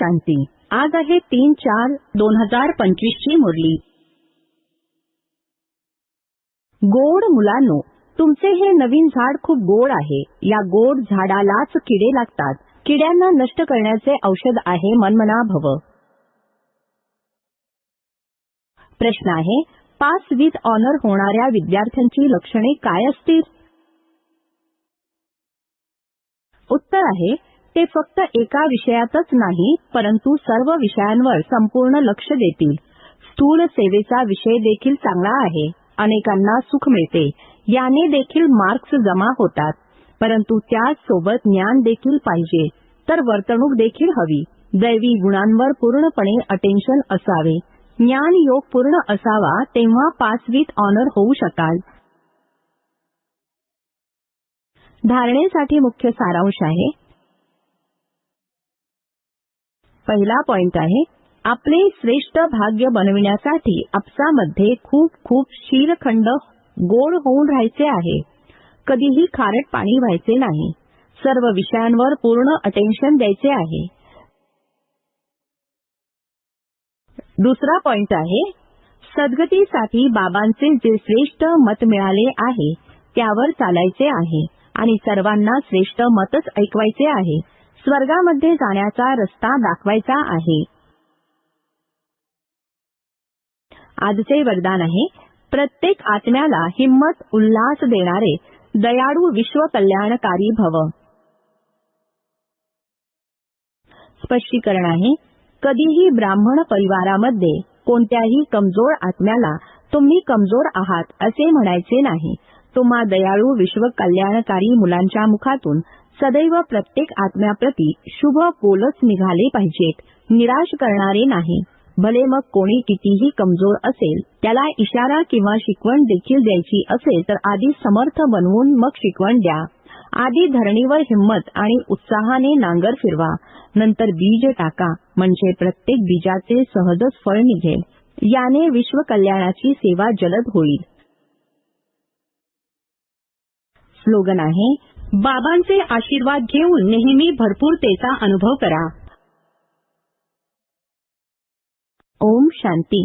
शांती. आज आहे तीन चार दोन हजार पंचवीस ची मुरली. गोड मुलांनो तुमचे हे नवीन झाड खूप गोड आहे. या गोड झाडालाच किडे लागतात. किड्यांना नष्ट करण्याचे औषध आहे मनमना भव प्रश्न आहे पास विथ ऑनर होणाऱ्या विद्यार्थ्यांची लक्षणे काय असतील? उत्तर आहे ते फक्त एका विषयातच नाही परंतु सर्व विषयांवर संपूर्ण लक्ष देतील. स्थूल सेवेचा विषय देखील चांगला आहे अनेकांना सुख मिळते याने देखील मार्क्स जमा होतात. परंतु त्याच सोबत ज्ञान देखील पाहिजे तर वर्तणूक देखील हवी. दैवी गुणांवर पूर्णपणे अटेन्शन असावे. ज्ञान योग पूर्ण असावा तेव्हा पास विथ ऑनर होऊ शकाल. धारणेसाठी मुख्य सारांश आहे पहिला पॉइंट आहे आपले श्रेष्ठ भाग्य बनविण्यासाठी आपसामध्ये खूप खूप शीरखंड गोड होऊन राहायचे आहे. कधीही खारट पाणी व्हायचे नाही. सर्व विषयांवर पूर्ण अटेन्शन द्यायचे आहे. दुसरा पॉइंट आहे सद्गतीसाठी बाबांचे जे श्रेष्ठ मत मिळाले आहे त्यावर चालायचे आहे आणि सर्वांना श्रेष्ठ मतच ऐकवायचे आहे. स्वर्गामध्ये जाण्याचा रस्ता दाखवायचा आहे. आजचे वरदान आहे प्रत्येक आत्म्याला हिम्मत उल्हास देणारे दयाळू विश्व कल्याणकारी भव. स्पष्टीकरण आहे कधीही ब्राह्मण परिवारामध्ये कोणत्याही कमजोर आत्म्याला तुम्ही कमजोर आहात असे म्हणायचे नाही. तुम्हा दयाळू विश्व कल्याणकारी मुलांच्या मुखातून सदैव प्रत्येक आत्म्याप्रती शुभ बोलच निघाले पाहिजेत. निराश करणारे नाही. भले मग कोणी कितीही कमजोर असेल त्याला इशारा किंवा शिकवण देखील द्यायची असेल तर आधी समर्थ बनवून मग शिकवण द्या. आधी धरणीवर हिंमत आणि उत्साहाने नांगर फिरवा. नंतर बीज टाका म्हणजे प्रत्येक बीजाचे सहजच फळ निघेल. याने विश्व कल्याणाची सेवा जलद होईल. स्लोगन आहे बाबांचे आशीर्वाद घेऊन नेहमी भरपूरतेचा अनुभव करा. ओम शांती.